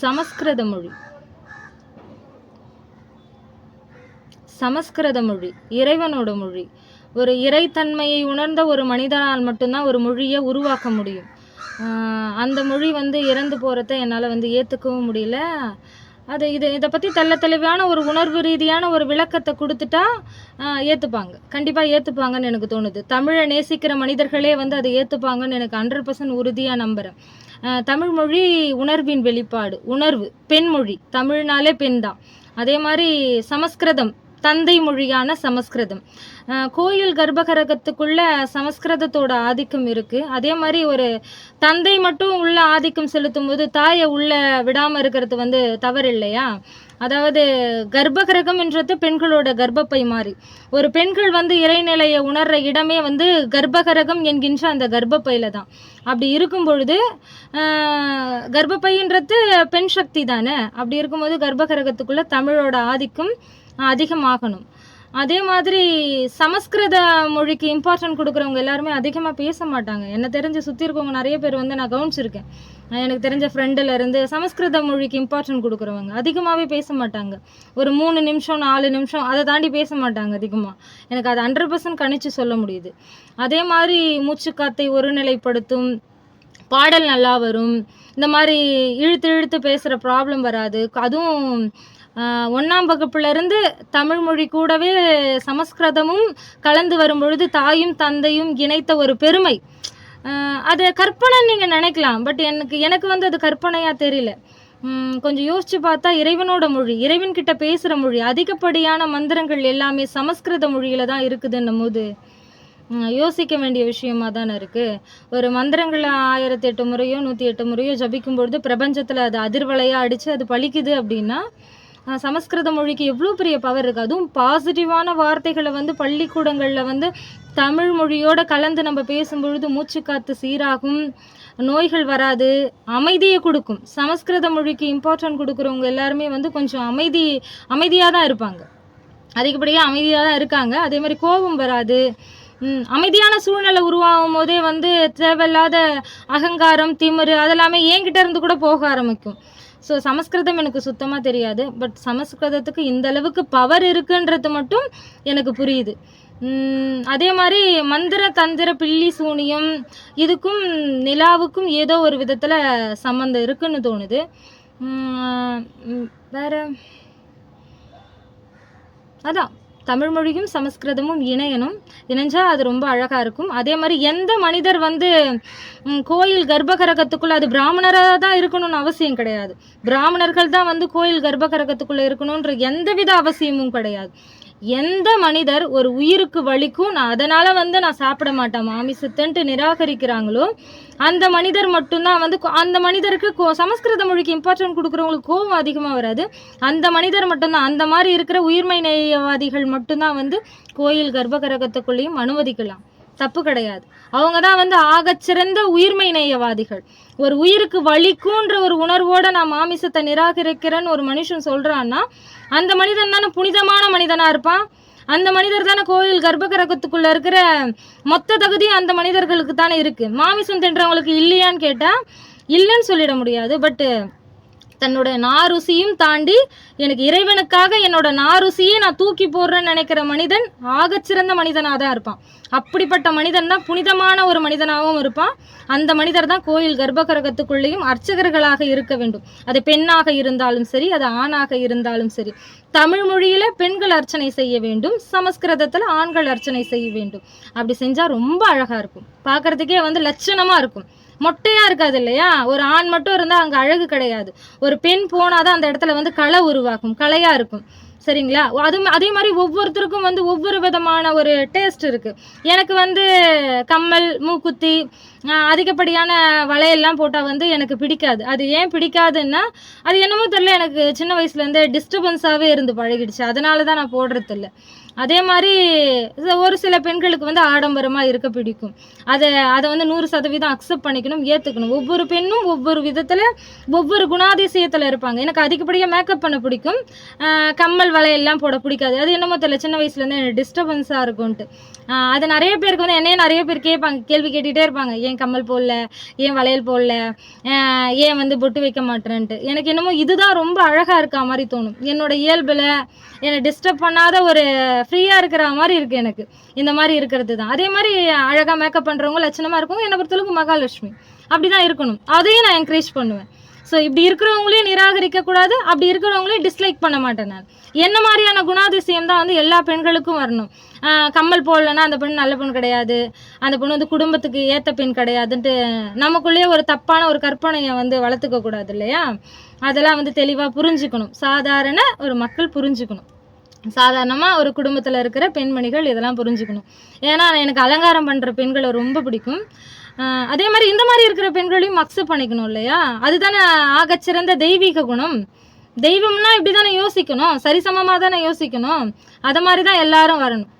சமஸ்கிருத மொழி. சமஸ்கிருத மொழி இறைவனோட மொழி. ஒரு இறைத்தன்மையை உணர்ந்த ஒரு மனிதனால் மட்டும்தான் ஒரு மொழியை உருவாக்க முடியும். அந்த மொழி வந்து இறந்து போகிறத என்னால் வந்து ஏற்றுக்கவும் முடியல. அது இது இதை பற்றி தெள்ள தெளிவான ஒரு உணர்வு ரீதியான ஒரு விளக்கத்தை கொடுத்துட்டா ஏற்றுப்பாங்க கண்டிப்பாக ஏற்றுப்பாங்கன்னு எனக்கு தோணுது. தமிழை நேசிக்கிற மனிதர்களே வந்து அதை ஏற்றுப்பாங்கன்னு எனக்கு ஹண்ட்ரட் பர்சன்ட் உறுதியாக நம்புகிறேன் தமிழ்மொழி உணர்வின் வெளிப்பாடு உணர்வு பெண்மொழி தமிழ்னாலே பெண் தான் அதே மாதிரி சமஸ்கிருதம் தந்தை மொழியான சமஸ்கிருதம். கோயில் கர்ப்பகரகத்துக்குள்ள சமஸ்கிருதத்தோட ஆதிக்கம் இருக்கு. அதே மாதிரி ஒரு தந்தை மட்டும் உள்ள ஆதிக்கம் செலுத்தும் போது தாயை உள்ள விடாம இருக்கிறது வந்து தவறு இல்லையா அதாவது கர்ப்பகிரகம்ன்றது பெண்களோட கர்ப்பப்பை மாதிரி ஒரு பெண்கள் வந்து இறைநிலையை உணர்ற இடமே வந்து கர்ப்பகரகம் என்கின்ற அந்த கர்ப்பப்பையில தான். அப்படி இருக்கும் பொழுது கர்ப்பப்பைன்றது பெண் சக்தி தானே? அப்படி இருக்கும்போது கர்ப்பகிரகத்துக்குள்ள தமிழோட ஆதிக்கம் அதிகமாகணும். அதே மாதிரி சமஸ்கிருத மொழிக்கு இம்பார்ட்டன்ட் கொடுக்குறவங்க எல்லாருமே அதிகமாக பேச மாட்டாங்க. என்ன தெரிஞ்சு சுற்றி இருக்கவங்க நிறைய பேர் வந்து நான் கவனிச்சிருக்கேன். எனக்கு தெரிஞ்ச ஃப்ரெண்டுலேருந்து சமஸ்கிருத மொழிக்கு இம்பார்ட்டன்ட் கொடுக்குறவங்க அதிகமாகவே பேச மாட்டாங்க. ஒரு மூணு நிமிஷம் நாலு நிமிஷம் அதை தாண்டி பேச மாட்டாங்க அதிகமாக எனக்கு அது ஹண்ட்ரட் பர்சன்ட் கணிச்சு சொல்ல முடியுது. அதே மாதிரி மூச்சுக்காத்தை ஒருநிலைப்படுத்தும் பாடல் நல்லா வரும். இந்த மாதிரி இழுத்து இழுத்து பேசுகிற ப்ராப்ளம் வராது. அதுவும் ஒன்றாம் ஒண்ணாம் தமிழ் மொழி கூடவே சமஸ்கிருதமும் கலந்து வரும்பொழுது தாயும் தந்தையும் இணைத்த ஒரு பெருமை. அது கற்பனைன்னு நீங்கள் நினைக்கலாம் பட் எனக்கு எனக்கு வந்து அது கற்பனையாக தெரியல. கொஞ்சம் யோசிச்சு பார்த்தா இறைவனோட மொழி இறைவன் கிட்ட பேசுகிற மொழி அதிகப்படியான மந்திரங்கள் எல்லாமே சமஸ்கிருத மொழியில தான் இருக்குதுன்னும் போது யோசிக்க வேண்டிய விஷயமா தானே இருக்குது ஒரு மந்திரங்களை ஆயிரத்தி எட்டு முறையோ நூற்றி எட்டு முறையோ ஜபிக்கும் பொழுது பிரபஞ்சத்தில் அது அதிர்வலையாக அடித்து அது பழிக்குது அப்படின்னா சமஸ்கிருத மொழிக்கு எவ்வளோ பெரிய பவர் இருக்குது அதுவும் பாசிட்டிவான வார்த்தைகளை வந்து பள்ளிக்கூடங்களில் வந்து தமிழ் மொழியோட கலந்து நம்ம பேசும்பொழுது மூச்சுக்காத்து சீராகும் நோய்கள் வராது அமைதியை கொடுக்கும். சமஸ்கிருத மொழிக்கு இம்பார்ட்டன்ட் கொடுக்குறவங்க எல்லாருமே வந்து கொஞ்சம் அமைதி அமைதியாக தான் இருப்பாங்க. அதிகப்படியாக அமைதியாக தான் இருக்காங்க. அதே மாதிரி கோபம் வராது. அமைதியான சூழ்நிலை உருவாகும் போதே வந்து தேவையில்லாத அகங்காரம் திமிரு அதெல்லாமே என்கிட்ட இருந்து கூட போக ஆரம்பிக்கும். ஸோ சமஸ்கிருதம் எனக்கு சுத்தமாக தெரியாது பட் சமஸ்கிருதத்துக்கு இந்த அளவுக்கு பவர் இருக்குன்றது மட்டும் எனக்கு புரியுது. அதே மாதிரி மந்திர தந்திர பில்லி சூனியம் இதுக்கும் நிலாவுக்கும் ஏதோ ஒரு விதத்தில் சம்மந்தம் இருக்குன்னு தோணுது. வேற? அதான். தமிழ் மொழியும் சமஸ்கிருதமும் இணையணும். இணைஞ்சால் அது ரொம்ப அழகாக இருக்கும். அதே மாதிரி எந்த மனிதர் வந்து கோயில் கர்ப்பகரகத்துக்குள்ளே அது பிராமணராக தான் இருக்கணும்னு அவசியம் கிடையாது. பிராமணர்கள் தான் வந்து கோயில் கர்ப்பகரகத்துக்குள்ளே இருக்கணுன்ற எந்தவித அவசியமும் கிடையாது. எந்த மனிதர் ஒரு உயிருக்கு வலிக்கும் நான் அதனால் வந்து நான் சாப்பிட மாட்டேன் மாமிசத்தன்ட்டு நிராகரிக்கிறாங்களோ அந்த மனிதர் மட்டும்தான் வந்து கோ- அந்த மனிதருக்கு கோ சமஸ்கிருத மொழிக்கு இம்பார்ட்டன்ட் கொடுக்குறவங்களுக்கு கோபம் அதிகமாக வராது. அந்த மனிதர் மட்டும்தான் அந்த மாதிரி இருக்கிற உயிர்மை நேயவாதிகள் மட்டும்தான் வந்து கோயில் கர்ப்ப கரகத்துக்குள்ளேயும் அனுமதிக்கலாம். தப்பு கிடையாது. அவங்க தான் வந்து ஆகச்சிறந்த உயிர்மை நேயவாதிகள். ஒரு உயிருக்கு வலிக்குன்ற ஒரு உணர்வோட நான் மாமிசத்தை நிராகரிக்கிறேன்னு ஒரு மனுஷன் சொல்கிறான்னா அந்த மனிதன் தானே புனிதமான மனிதனாக இருப்பான்? அந்த மனிதர் தானே கோயில் கர்ப்பகிரகத்துக்குள்ள இருக்கிற மொத்த தகுதியும் அந்த மனிதர்களுக்கு தானே இருக்குது மாமிசம் தின்றவங்களுக்கு இல்லையான்னு கேட்டால் இல்லைன்னு சொல்லிட முடியாது. பட்டு தன்னோட நாருசியும் தாண்டி எனக்கு இறைவனுக்காக என்னோட நாருசியை நான் தூக்கி போடுறேன்னு நினைக்கிற மனிதன் ஆகச்சிறந்த மனிதனாக தான் இருப்பான். அப்படிப்பட்ட மனிதன் தான் புனிதமான ஒரு மனிதனாகவும் இருப்பான். அந்த மனிதர் தான் கோயில் கர்ப்பகிரகத்துக்குள்ளேயும் அர்ச்சகர்களாக இருக்க வேண்டும். அது பெண்ணாக இருந்தாலும் சரி அது ஆணாக இருந்தாலும் சரி. தமிழ் மொழியில பெண்கள் அர்ச்சனை செய்ய வேண்டும் சமஸ்கிருதத்தில் ஆண்கள் அர்ச்சனை செய்ய வேண்டும். அப்படி செஞ்சால் ரொம்ப அழகாக இருக்கும். பார்க்கறதுக்கே வந்து லட்சணமாக இருக்கும். மொட்டையாக இருக்காது இல்லையா? ஒரு ஆண் மட்டும் இருந்தால் அங்கே அழகு கிடையாது. ஒரு பெண் போனால் தான் அந்த இடத்துல வந்து களை உருவாக்கும் கலையாக இருக்கும். சரிங்களா? அது அதே மாதிரி ஒவ்வொருத்தருக்கும் வந்து ஒவ்வொரு விதமான ஒரு டேஸ்ட் இருக்குது எனக்கு வந்து கம்மல் மூக்குத்தி அதிகப்படியான வலையெல்லாம் போட்டால் வந்து எனக்கு பிடிக்காது. அது ஏன் பிடிக்காதுன்னா அது என்னமோ தெரில எனக்கு சின்ன வயசுலேருந்தே டிஸ்டர்பன்ஸாகவே இருந்து பழகிடுச்சு. அதனால தான் நான் போடுறது இல்லை அதே மாதிரி ஒரு சில பெண்களுக்கு வந்து ஆடம்பரமாக இருக்க பிடிக்கும். அதை அதை வந்து நூறு சதவீதம் அக்செப்ட் பண்ணிக்கணும் ஏற்றுக்கணும் ஒவ்வொரு பெண்ணும் ஒவ்வொரு விதத்தில் ஒவ்வொரு குணாதிசயத்தில் இருப்பாங்க. எனக்கு அதிகப்படியாக மேக்கப் பண்ண பிடிக்கும். கம்மல் வலையெல்லாம் போட பிடிக்காது. அது என்னமோ தெரியல சின்ன வயசுலேருந்து எனக்கு டிஸ்டர்பன்ஸாக இருக்கும்ன்ட்டு. அது நிறைய பேருக்கு வந்து என்னையே நிறைய பேர் கேட்பாங்க கேள்வி கேட்டுகிட்டே இருப்பாங்க. ஏன் கம்மல் போடல? ஏன் வளையல் போடல? ஏன் வந்து பொட்டு வைக்க மாட்டேன்ட்டு எனக்கு என்னமோ இதுதான் ரொம்ப அழகாக இருக்க மாதிரி தோணும். என்னோட இயல்பில் என்னை டிஸ்டர்ப் பண்ணாத ஒரு ஃப்ரீயாக இருக்கிற மாதிரி இருக்குது எனக்கு. இந்த மாதிரி இருக்கிறது தான். அதே மாதிரி அழகாக மேக்கப் பண்ணுறவங்க லட்சணமாக இருக்கவங்க என்னை பொறுத்தளவுக்கு மகாலட்சுமி. அப்படி தான் இருக்கணும். அதையும் நான் என்கரேஜ் பண்ணுவேன். ஸோ இப்படி இருக்கிறவங்களையும் நிராகரிக்க கூடாது. அப்படி இருக்கிறவங்களையும் டிஸ்லைக் பண்ண மாட்டேன் நான் என்ன மாதிரியான குணாதிசயம் தான் வந்து எல்லா பெண்களுக்கும் வரணும். கம்மல் போடலன்னா அந்த பெண் நல்ல பெண் கிடையாது. அந்த பெண் வந்து குடும்பத்துக்கு ஏற்ற பெண் கிடையாதுன்ட்டு நமக்குள்ளேயே ஒரு தப்பான ஒரு கற்பனையை வந்து வளர்த்துக்க கூடாது இல்லையா? அதெல்லாம் வந்து தெளிவாக புரிஞ்சுக்கணும். சாதாரண ஒரு மக்கள் புரிஞ்சுக்கணும். சாதாரணமாக ஒரு குடும்பத்தில் இருக்கிற பெண்மணிகள் இதெல்லாம் புரிஞ்சுக்கணும். ஏன்னா எனக்கு அலங்காரம் பண்ணுற பெண்களை ரொம்ப பிடிக்கும். அதே மாதிரி இந்த மாதிரி இருக்கிற பெண்களையும் அக்செப்ட் பண்ணிக்கணும் இல்லையா? அதுதானே ஆகச்சிறந்த தெய்வீக குணம். தெய்வம்னா இப்படி தானே யோசிக்கணும். சரிசமமாக தானே யோசிக்கணும். அதை மாதிரி தான் எல்லாரும் வரணும்.